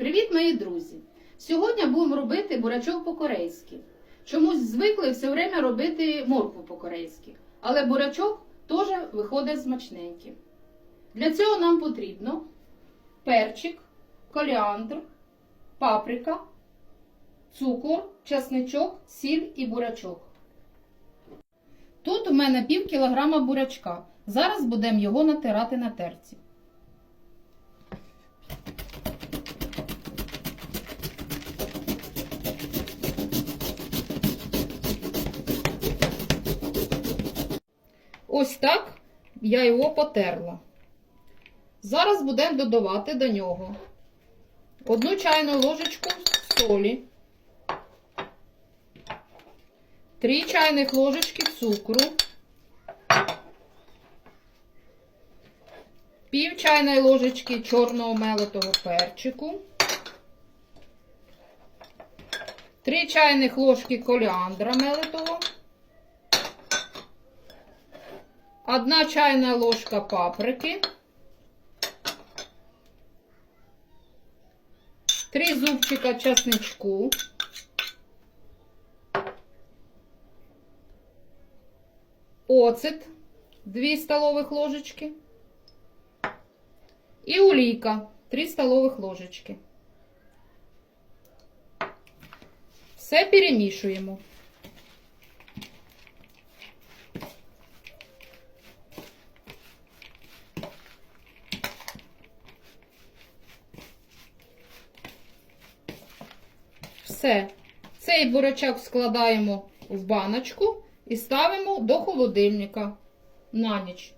Привіт, мої друзі! Сьогодні будемо робити бурячок по-корейськи. Чомусь звикли все время робити моркву по-корейськи, але бурячок теж виходить смачненький. Для цього нам потрібно перчик, коріандр, паприка, цукор, чесничок, сіль і бурячок. Тут у мене пів кілограма бурячка. Зараз будемо його натирати на терці. Ось так я його потерла. Зараз будемо додавати до нього одну чайну ложечку солі, 3 чайних ложечки цукру, пів чайної ложечки чорного мелотого перчику, 3 чайних ложки коліандра мелитого, 1 чайна ложка паприки, 3 зубчика чесничку, оцет 2 столовых ложечки і олійка 3 столових ложечки. Все перемішуємо. Все. Цей бурячок складаємо в баночку і ставимо до холодильника на ніч.